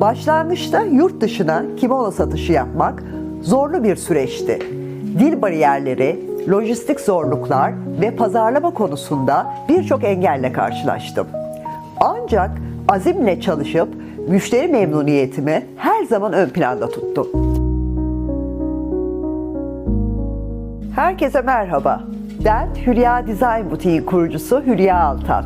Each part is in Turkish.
Başlangıçta yurt dışına kimono satışı yapmak zorlu bir süreçti. Dil bariyerleri, lojistik zorluklar ve pazarlama konusunda birçok engelle karşılaştım. Ancak azimle çalışıp müşteri memnuniyetimi her zaman ön planda tuttum. Herkese merhaba. Ben Hülya Design Butiği kurucusu Hülya Altan.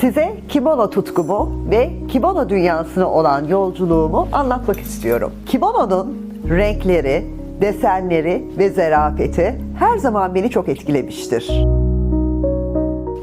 Size kimono tutkumu ve kimono dünyasına olan yolculuğumu anlatmak istiyorum. Kimono'nun renkleri, desenleri ve zarafeti her zaman beni çok etkilemiştir.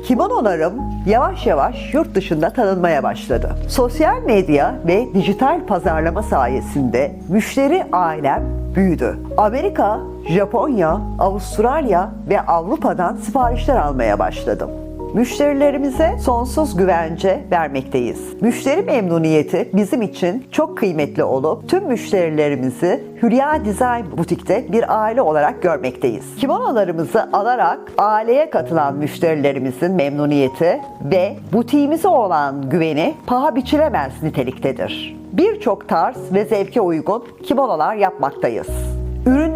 Kimonolarım yavaş yavaş yurt dışında tanınmaya başladı. Sosyal medya ve dijital pazarlama sayesinde müşteri ailem büyüdü. Amerika, Japonya, Avustralya ve Avrupa'dan siparişler almaya başladım. Müşterilerimize sonsuz güvence vermekteyiz. Müşteri memnuniyeti bizim için çok kıymetli olup tüm müşterilerimizi Hülya Design Butik'te bir aile olarak görmekteyiz. Kimonolarımızı alarak aileye katılan müşterilerimizin memnuniyeti ve butiğimize olan güveni paha biçilemez niteliktedir. Birçok tarz ve zevke uygun kimonolar yapmaktayız.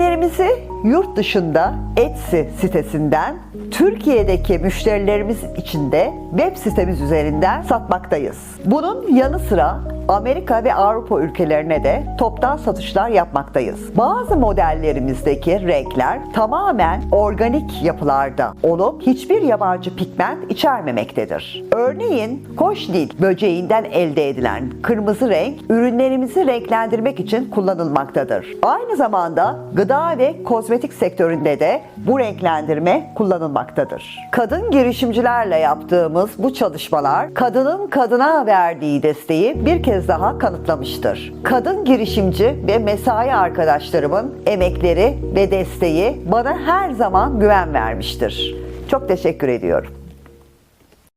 Ürünlerimizi yurt dışında Etsy sitesinden Türkiye'deki müşterilerimiz için de web sitemiz üzerinden satmaktayız. Bunun yanı sıra Amerika ve Avrupa ülkelerine de toptan satışlar yapmaktayız. Bazı modellerimizdeki renkler tamamen organik yapılarda olup hiçbir yabancı pigment içermemektedir. Örneğin koşnil böceğinden elde edilen kırmızı renk ürünlerimizi renklendirmek için kullanılmaktadır. Aynı zamanda gıda ve kozmetik sektöründe de bu renklendirme kullanılmaktadır. Kadın girişimcilerle yaptığımız bu çalışmalar kadının kadına verdiği desteği bir kez daha kanıtlamıştır. Kadın girişimci ve mesai arkadaşlarımın emekleri ve desteği bana her zaman güven vermiştir. Çok teşekkür ediyorum.